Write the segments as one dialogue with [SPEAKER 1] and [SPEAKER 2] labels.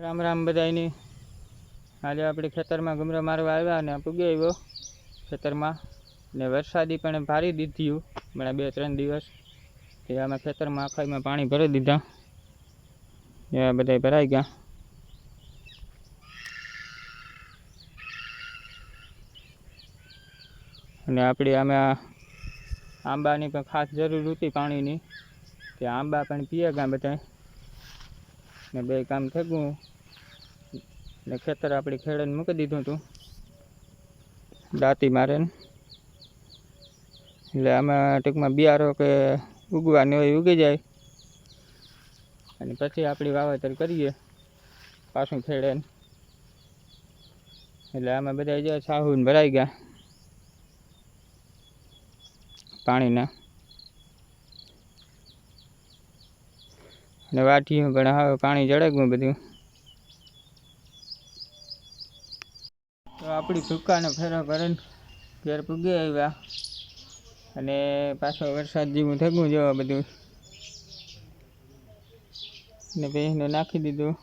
[SPEAKER 1] રામ રામ બધાયની. આજે આપણે ખેતરમાં ગમરા મારવા આવ્યા અને પૂગી આવ્યો ખેતરમાં. ને વરસાદી પણ ભારી દીધ્યું હમણાં બે ત્રણ દિવસ. તે આમાં ખેતરમાં આખાઈમાં પાણી ભરી દીધા. એવા બધા ભરાઈ ગયા. અને આપણી અમે આંબાની પણ ખાસ જરૂર હતી પાણીની. તે આંબા પણ પીએ ગયા બધા ને બે કામ થયું ને ખેતર આપણી ખેડને મૂકી દીધું હતું. દાંતી મારે. એટલે આમાં ટૂંકમાં બિયારો કે ઉગવાની હોય ઉગી જાય. અને પછી આપણી વાવેતર કરીએ પાછું ખેડે એટલે આમાં બધા જે સાહુને ભરાઈ ગયા. પાણીના. અને વાટી પણ હવે પાણી જડે બધું. તો આપણી દુકાને ફેરો કરે ઘેર પૂગી આવ્યા. અને પાછો વરસાદ જેવું થગું જો બધું. ને ભેંસને નાખી દીધું.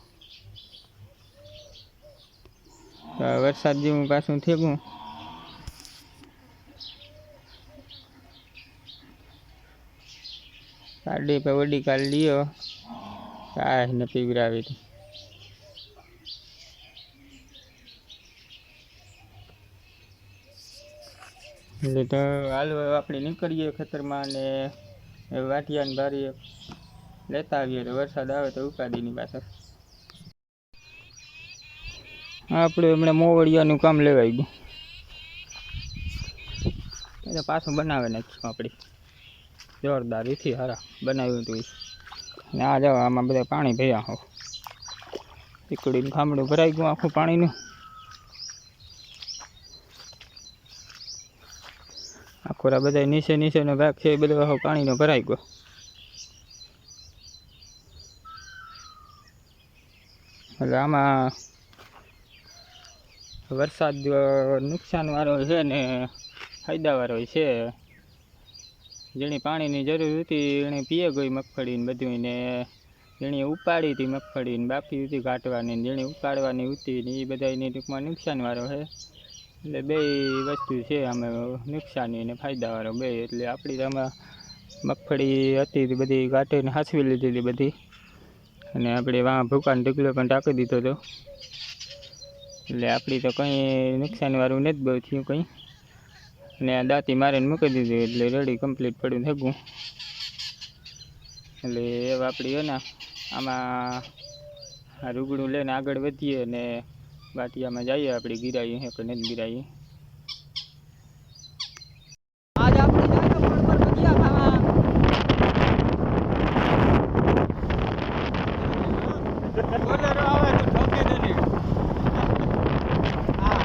[SPEAKER 1] વરસાદ જેવું પાછું થેગું કાઢી પે વડી કાઢ લ્યો. આ ને પીવરાવી હતી. એટલે તો હાલ આપણે નીકળીએ ખેતરમાં ને એ વાટિયા ને બારીએ લેતા આવીએ તો વરસાદ આવે તો ઉપાડીની પાછળ. આપણે હમણાં મોવડિયાનું કામ લેવાઈ ગયું એટલે પાછું બનાવે નાખ્યું આપણે. જોરદાર રીથી હારા બનાવ્યું હતું. ને આ જાવ આમાં બધા પાણી ભર્યા હો. ટીકડીનું ખામડું ભરાઈ ગયું આખું પાણીનું. આખોરા બધા નીચે નીચેનો ભાગ છે એ બધો આખો પાણીનો ભરાઈ ગયો. એટલે આમાં વરસાદ નુકસાનવાળો છે ને ફાયદાવાળો છે. જેની પાણીની જરૂર હતી એણે પીએ ગઈ મગફળીને બધું ને જેણે ઉપાડી હતી મગફળીને બાકી હતી કાઢવાની જેણે ઉપાડવાની હતી ને એ બધાની ટૂંકમાં નુકસાનવાળો છે એટલે બે વસ્તુ છે અમે નુકસાની અને ફાયદાવાળો બે. એટલે આપણી આમાં મગફળી હતી બધી કાઢીને હાંસવી લીધી હતી બધી. અને આપણે વાં ભૂકાન ઢગલો પણ ટાંકી દીધો હતો એટલે આપણી તો કંઈ નુકસાનવાળું નથી બહુ થયું કંઈ. ને આ દાંતી મારીને મૂકી દીધી એટલે રેડી કમ્પ્લીટ પડ્યું થેગું એટલે એ આપણી ને આમાં આ રૂગડું લઈને આગળ વધીએ અને બાટિયામાં જઈએ આપણે ગિરાઈએ કે નથી ગિરાઈએ આજ આપણે જાય તો પણ પર ભજીયા ખાવા બોલેરો આવે તો ઠોકી દે નહીં હા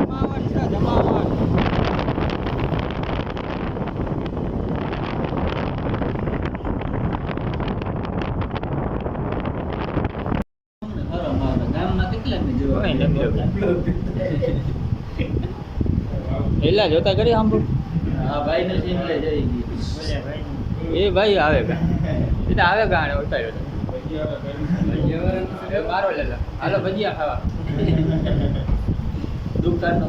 [SPEAKER 1] જમાવટ છે જમાવટ એલા જોતા કરી આમ એ ભાઈ આવે કા એ તો આવે આને ઉતાર્યો તો. મારો લેલા હાલો ભજીયા ખાવા.
[SPEAKER 2] દુકાનનો